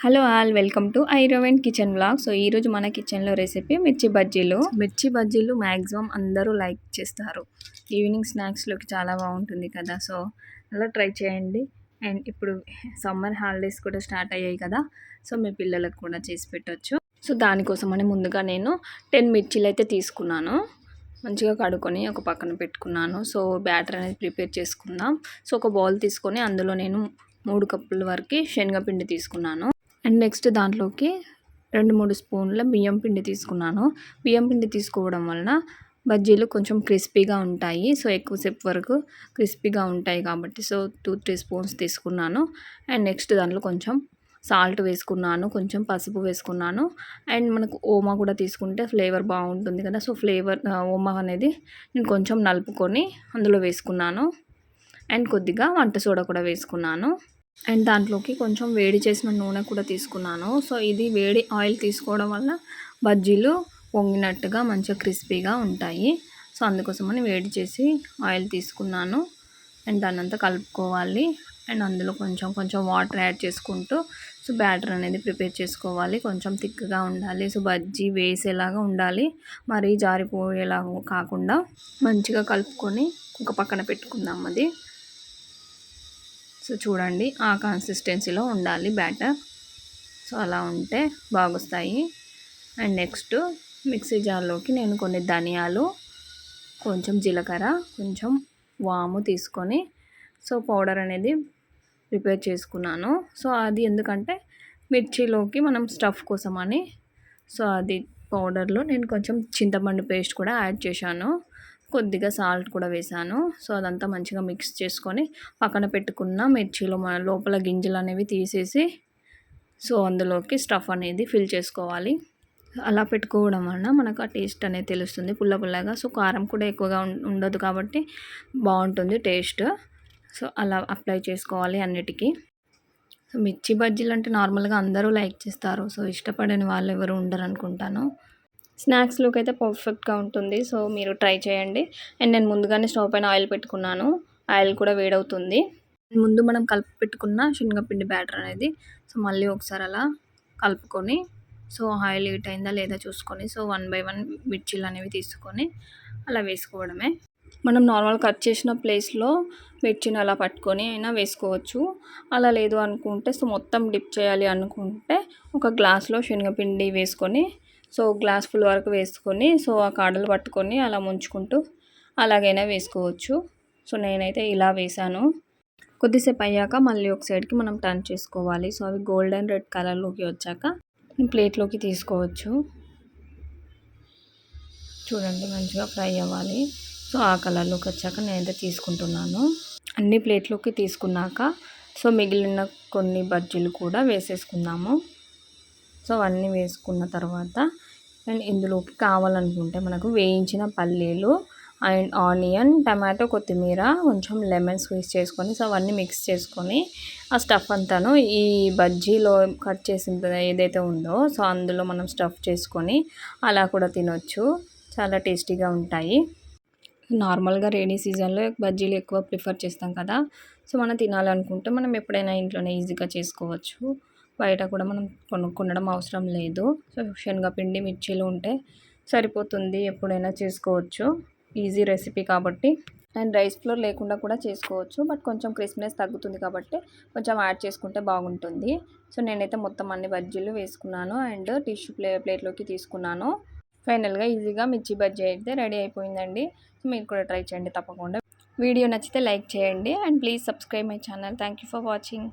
Hello all welcome to ఐరోవెన్ kitchen blog so ఈరోజు మన కిచెన్లో రెసిపీ మిర్చి బజ్జీలు. మిర్చి బజ్జీలు మ్యాక్సిమం అందరూ లైక్ చేస్తారు. ఈవినింగ్ స్నాక్స్లోకి చాలా బాగుంటుంది కదా. సో అలా ట్రై చేయండి. అండ్ ఇప్పుడు సమ్మర్ హాలిడేస్ కూడా స్టార్ట్ అయ్యాయి కదా. సో మీ పిల్లలకు కూడా చేసి పెట్టవచ్చు సో దానికోసమని ముందుగా నేను టెన్ మిర్చీలు అయితే తీసుకున్నాను. మంచిగా కడుక్కొని ఒక పక్కన పెట్టుకున్నాను. సో బ్యాటర్ అనేది ప్రిపేర్ చేసుకుందాం. సో ఒక బౌల్ తీసుకొని అందులో నేను మూడు కప్పుల వరకు శనగపిండి తీసుకున్నాను. అండ్ నెక్స్ట్ దాంట్లోకి రెండు మూడు స్పూన్ల బియ్యం పిండి తీసుకున్నాను. బియ్యం పిండి తీసుకోవడం వలన బజ్జీలు కొంచెం క్రిస్పీగా ఉంటాయి. సో ఎక్కువసేపు వరకు క్రిస్పీగా ఉంటాయి కాబట్టి సో టూ త్రీ స్పూన్స్ తీసుకున్నాను. అండ్ నెక్స్ట్ దాంట్లో కొంచెం సాల్ట్ వేసుకున్నాను కొంచెం పసుపు వేసుకున్నాను. అండ్ మనకు ఓమా కూడా తీసుకుంటే ఫ్లేవర్ బాగుంటుంది కదా సో ఫ్లేవర్ ఓమా అనేది నేను కొంచెం నలుపుకొని అందులో వేసుకున్నాను. అండ్ కొద్దిగా వంట సోడా కూడా వేసుకున్నాను. అండ్ దాంట్లోకి కొంచెం వేడి చేసిన నూనె కూడా తీసుకున్నాను. సో ఇది వేడి ఆయిల్ తీసుకోవడం వల్ల బజ్జీలు వంగినట్టుగా మంచిగా క్రిస్పీగా ఉంటాయి. సో అందుకోసమని వేడి చేసి ఆయిల్ తీసుకున్నాను. అండ్ దాన్ని అంతా కలుపుకోవాలి. అండ్ అందులో కొంచెం కొంచెం వాటర్ యాడ్ చేసుకుంటూ సో బ్యాటర్ అనేది ప్రిపేర్ చేసుకోవాలి. కొంచెం థిక్గా ఉండాలి. సో బజ్జీ వేసేలాగా ఉండాలి. మరీ జారిపోయేలాగా కాకుండా మంచిగా కలుపుకొని ఒక పక్కన పెట్టుకుందాం అది. సో చూడండి ఆ కన్సిస్టెన్సీలో ఉండాలి బ్యాటర్ సో అలా ఉంటే బాగొస్తాయి. అండ్ నెక్స్ట్ మిక్సీ జార్లోకి నేను కొన్ని ధనియాలు కొంచెం జీలకర్ర కొంచెం వాము తీసుకొని సో పౌడర్ అనేది ప్రిపేర్ చేసుకున్నాను. సో అది ఎందుకంటే మిర్చిలోకి మనం స్టఫ్ కోసమని సో అది పౌడర్లో నేను కొంచెం చింతపండు పేస్ట్ కూడా యాడ్ చేశాను. కొద్దిగా సాల్ట్ కూడా వేసాను. సో అదంతా మంచిగా మిక్స్ చేసుకొని పక్కన పెట్టుకున్న మిర్చిలో లోపల గింజలు అనేవి తీసేసి సో అందులోకి స్టఫ్ అనేది ఫిల్ చేసుకోవాలి. అలా పెట్టుకోవడం వలన మనకు ఆ టేస్ట్ అనేది తెలుస్తుంది పుల్ల పుల్లగా. సో కారం కూడా ఎక్కువగా ఉండదు కాబట్టి బాగుంటుంది టేస్ట్. సో అలా అప్లై చేసుకోవాలి అన్నిటికీ. సో మిర్చి బజ్జీలు అంటే నార్మల్గా అందరూ లైక్ చేస్తారు. సో ఇష్టపడని వాళ్ళు ఎవరు ఉండరు అనుకుంటాను స్నాక్స్లోకి అయితే పర్ఫెక్ట్గా ఉంటుంది. సో మీరు ట్రై చేయండి. అండ్ నేను ముందుగానే స్టవ్ పైన ఆయిల్ పెట్టుకున్నాను. ఆయిల్ కూడా వేడవుతుంది. ముందు మనం కలిపి పెట్టుకున్న శనగపిండి బ్యాటర్ అనేది సో మళ్ళీ ఒకసారి అలా కలుపుకొని సో ఆయిల్ హీట్ అయిందా లేదా చూసుకొని సో వన్ బై వన్ మిర్చీలు అనేవి తీసుకొని అలా వేసుకోవడమే. మనం నార్మల్ కట్ చేసిన ప్లేస్లో మిర్చిని అలా పట్టుకొని అయినా వేసుకోవచ్చు. అలా లేదు అనుకుంటే సో మొత్తం డిప్ చేయాలి అనుకుంటే ఒక గ్లాస్లో శనగపిండి వేసుకొని సో గ్లాస్ ఫుల్ వరకు వేసుకొని సో ఆ కాడలు పట్టుకొని అలా ముంచుకుంటూ అలాగైనా వేసుకోవచ్చు. సో నేనైతే ఇలా వేసాను కొద్దిసేపు అయ్యాక మళ్ళీ ఒక సైడ్కి మనం టర్న్ చేసుకోవాలి. సో అవి గోల్డెన్ రెడ్ కలర్లోకి వచ్చాక ప్లేట్లోకి తీసుకోవచ్చు. చూడండి మంచిగా ఫ్రై అవ్వాలి. సో ఆ కలర్లోకి వచ్చాక నేనైతే తీసుకుంటున్నాను. అన్ని ప్లేట్లోకి తీసుకున్నాక సో మిగిలిన కొన్ని బజ్జీలు కూడా వేసేసుకుందాము. సో అవన్నీ వేసుకున్న తర్వాత అండ్ ఇందులోకి కావాలనుకుంటే మనకు వేయించిన పల్లీలు అండ్ ఆనియన్ టమాటో కొత్తిమీర కొంచెం లెమన్ స్క్వీజ్ చేసుకొని సో అవన్నీ మిక్స్ చేసుకొని ఆ స్టఫ్ అంతాను ఈ బజ్జీలో కట్ చేసిన ఏదైతే ఉందో సో అందులో మనం స్టఫ్ చేసుకొని అలా కూడా తినొచ్చు. చాలా టేస్టీగా ఉంటాయి. నార్మల్గా రెయినీ సీజన్లో బజ్జీలు ఎక్కువ ప్రిఫర్ చేస్తాం కదా సో మనం తినాలనుకుంటే మనం ఎప్పుడైనా ఇంట్లోనే ఈజీగా చేసుకోవచ్చు. బయట కూడా మనం కొనుక్కొనడం అవసరం లేదు. సో శనగపిండి మిర్చీలు ఉంటే సరిపోతుంది. ఎప్పుడైనా చేసుకోవచ్చు. ఈజీ రెసిపీ కాబట్టి. అండ్ రైస్ ఫ్లోర్ లేకుండా కూడా చేసుకోవచ్చు. బట్ కొంచెం క్రిస్ప్నెస్ తగ్గుతుంది కాబట్టి కొంచెం యాడ్ చేసుకుంటే బాగుంటుంది. సో నేనైతే మొత్తం అన్ని బజ్జీలు వేసుకున్నాను. అండ్ టిష్యూ ప్లే ప్లేట్లోకి తీసుకున్నాను. ఫైనల్గా ఈజీగా మిర్చి బజ్జీ అయితే రెడీ అయిపోయిందండి. సో మీరు కూడా ట్రై చేయండి తప్పకుండా. వీడియో నచ్చితే లైక్ చేయండి. And please subscribe my channel. Thank you for watching.